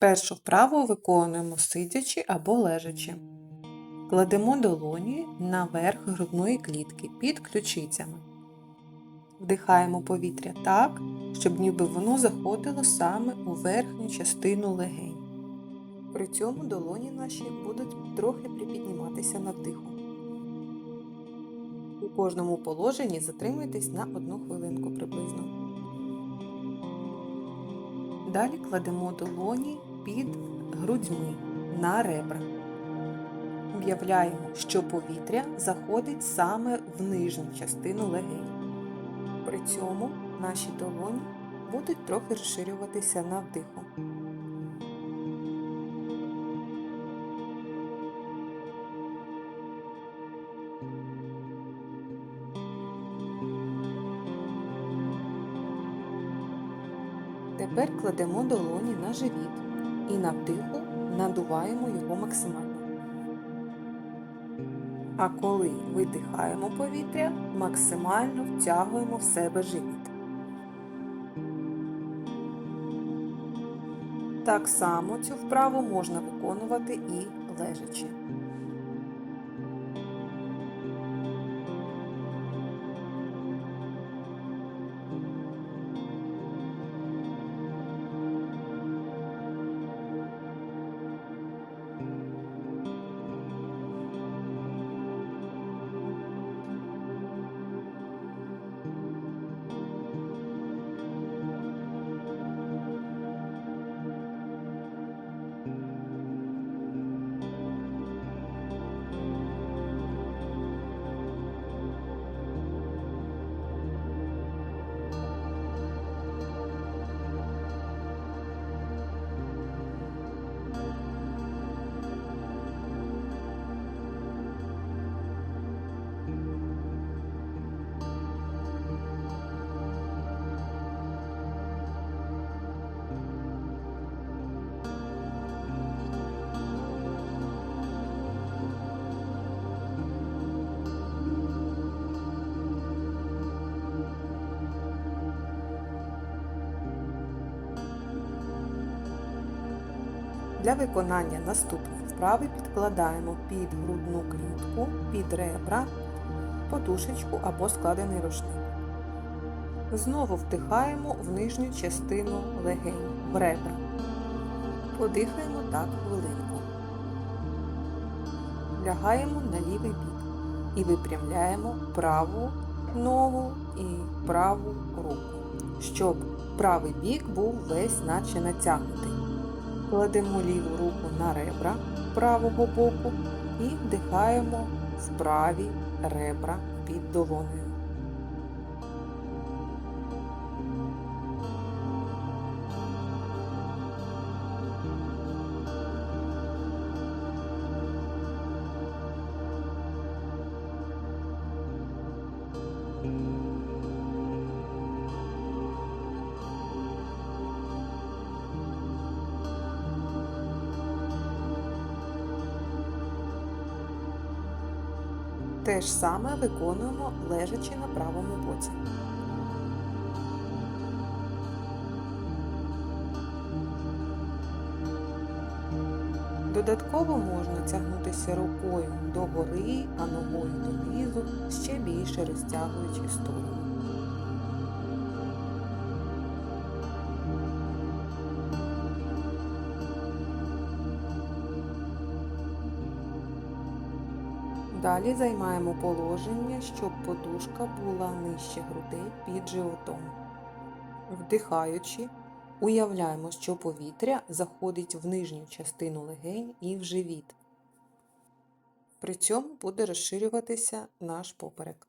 Першу вправу виконуємо сидячи або лежачи. Кладемо долоні наверх грудної клітки під ключицями. Вдихаємо повітря так, щоб ніби воно заходило саме у верхню частину легень. При цьому долоні наші будуть трохи припідніматися на вдиху. У кожному положенні затримуйтесь на одну хвилинку приблизно. Далі кладемо долоні під грудьми на ребра. Уявляємо, що повітря заходить саме в нижню частину легень. При цьому наші долоні будуть трохи розширюватися на вдиху. Тепер кладемо долоні на живіт і на тиху надуваємо його максимально. А коли видихаємо повітря, максимально втягуємо в себе живіт. Так само цю вправу можна виконувати і лежачи. Для виконання наступної вправи підкладаємо під грудну клітку, під ребра, подушечку або складений рушник. Знову вдихаємо в нижню частину легень, в ребра. Подихаємо так хвилинку. Лягаємо на лівий бік і випрямляємо праву ногу і праву руку, щоб правий бік був весь наче натягнутий. Кладемо ліву руку на ребра правого боку і вдихаємо праві ребра під долонею. Те ж саме виконуємо лежачи на правому боці. Додатково можна тягнутися рукою догори, а ногою донизу, ще більше розтягуючи сторону. Далі займаємо положення, щоб подушка була нижче грудей під животом. Вдихаючи, уявляємо, що повітря заходить в нижню частину легень і в живіт. При цьому буде розширюватися наш поперек.